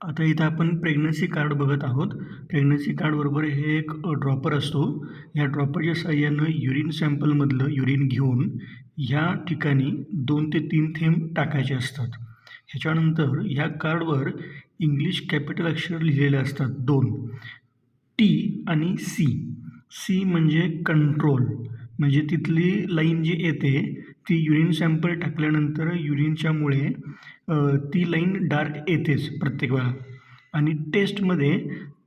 आता इथं आपण प्रेग्नन्सी कार्ड बघत आहोत. प्रेग्नन्सी कार्डबरोबर हे एक ड्रॉपर असतो. या ड्रॉपरच्या सहाय्यानं युरिन सॅम्पलमधलं युरिन घेऊन ह्या ठिकाणी दोन ते तीन थेंब टाकायचे असतात. ह्याच्यानंतर ह्या कार्डवर इंग्लिश कॅपिटल अक्षर लिहिलेले असतात दोन. टी आणि सी सी म्हणजे कंट्रोल म्हणजे तिथली लाईन जी येते ती युरिन सॅम्पल टाकल्यानंतर युरिनच्यामुळे ती लाईन डार्क येतेच प्रत्येक वेळा. आणि टेस्टमध्ये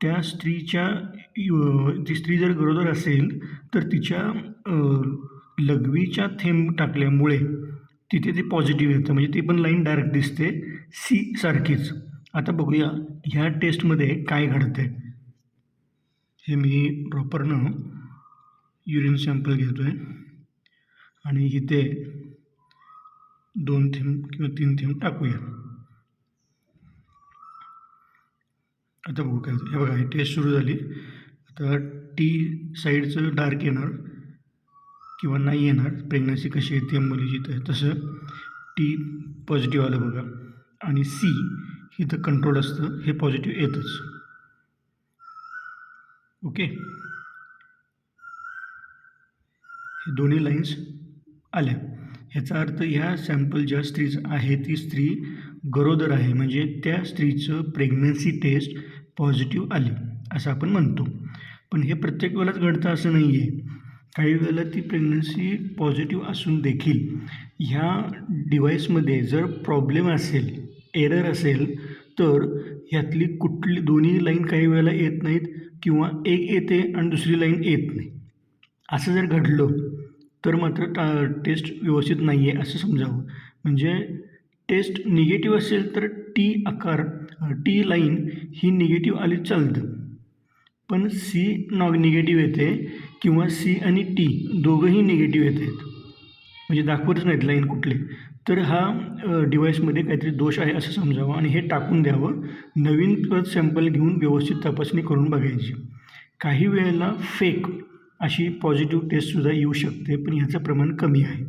त्या स्त्रीच्या यु ती स्त्री जर गरोदर असेल तर तिच्या लघवीच्या थेंब टाकल्यामुळे तिथे ते पॉझिटिव्ह येतं. म्हणजे ती पण लाईन डार्क दिसते सी सारखीच. आता बघूया ह्या टेस्टमध्ये काय घडते हे मी प्रॉपरनं युरिन सॅम्पल घेतो आहे आणि इथे दोन थेंब किंवा तीन थेंब टाकूया. आता बघू काय हे बघा ही टेस्ट सुरू झाली. आता टी साईडचं डार्क येणार किंवा नाही येणार. प्रेग्नन्सी कशी येते मुलीची तर तसं टी पॉझिटिव्ह आलं बघा. आणि सी इथं कंट्रोल असतं हे पॉझिटिव्ह येतच. ओके हे दोन्ही लाईन्स आल्या. ह्याचा अर्थ ह्या सॅम्पल ज्या स्त्रीचं आहे ती स्त्री गरोदर आहे. म्हणजे त्या स्त्रीचं प्रेग्नन्सी टेस्ट पॉझिटिव्ह आली असं आपण म्हणतो. पण हे प्रत्येक वेळेलाच घडतं असं नाही आहे काही वेळेला ती प्रेग्नन्सी पॉझिटिव्ह असून देखील ह्या डिव्हाइसमध्ये जर प्रॉब्लेम असेल एरर असेल तर ह्यातली कुठली दोन्ही लाईन काही वेळेला येत नाहीत किंवा एक येते आणि दुसरी लाईन येत नाही. असं जर घडलं तर मात्र टा टेस्ट व्यवस्थित नाही आहे असं समजावं. म्हणजे टेस्ट निगेटिव्ह असेल तर टी आकार टी लाईन ही निगेटिव्ह आली चालतं. पण सी नॉग निगेटिव्ह येते किंवा सी आणि टी दोघंही निगेटिव्ह येत आहेत. म्हणजे दाखवतच नाहीत लाईन कुठली. तर हा डिव्हाइसमध्ये काहीतरी दोष आहे असं समजावं आणि हे टाकून द्यावं. नवीन परत सॅम्पल घेऊन व्यवस्थित तपासणी करून बघायची. काही वेळेला फेक अशी पॉझिटिव्ह टेस्टसुद्धा येऊ शकते पण ह्याचं प्रमाण कमी आहे.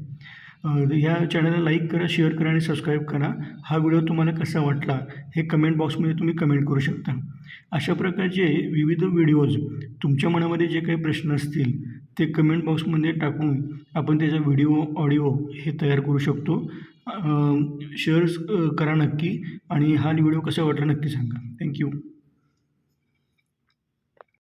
ह्या चॅनलला लाईक करा शेअर करा आणि सबस्क्राईब करा. हा व्हिडिओ तुम्हाला कसा वाटला हे कमेंट बॉक्समध्ये तुम्ही कमेंट करू शकता. अशा प्रकारचे विविध व्हिडिओज तुमच्या मनामध्ये जे काही प्रश्न असतील ते कमेंट बॉक्समध्ये टाकून आपण त्याचा व्हिडिओ ऑडिओ हे तयार करू शकतो. शेअर्स करा नक्की आणि हा व्हिडिओ कसा वाटला नक्की सांगा. थँक्यू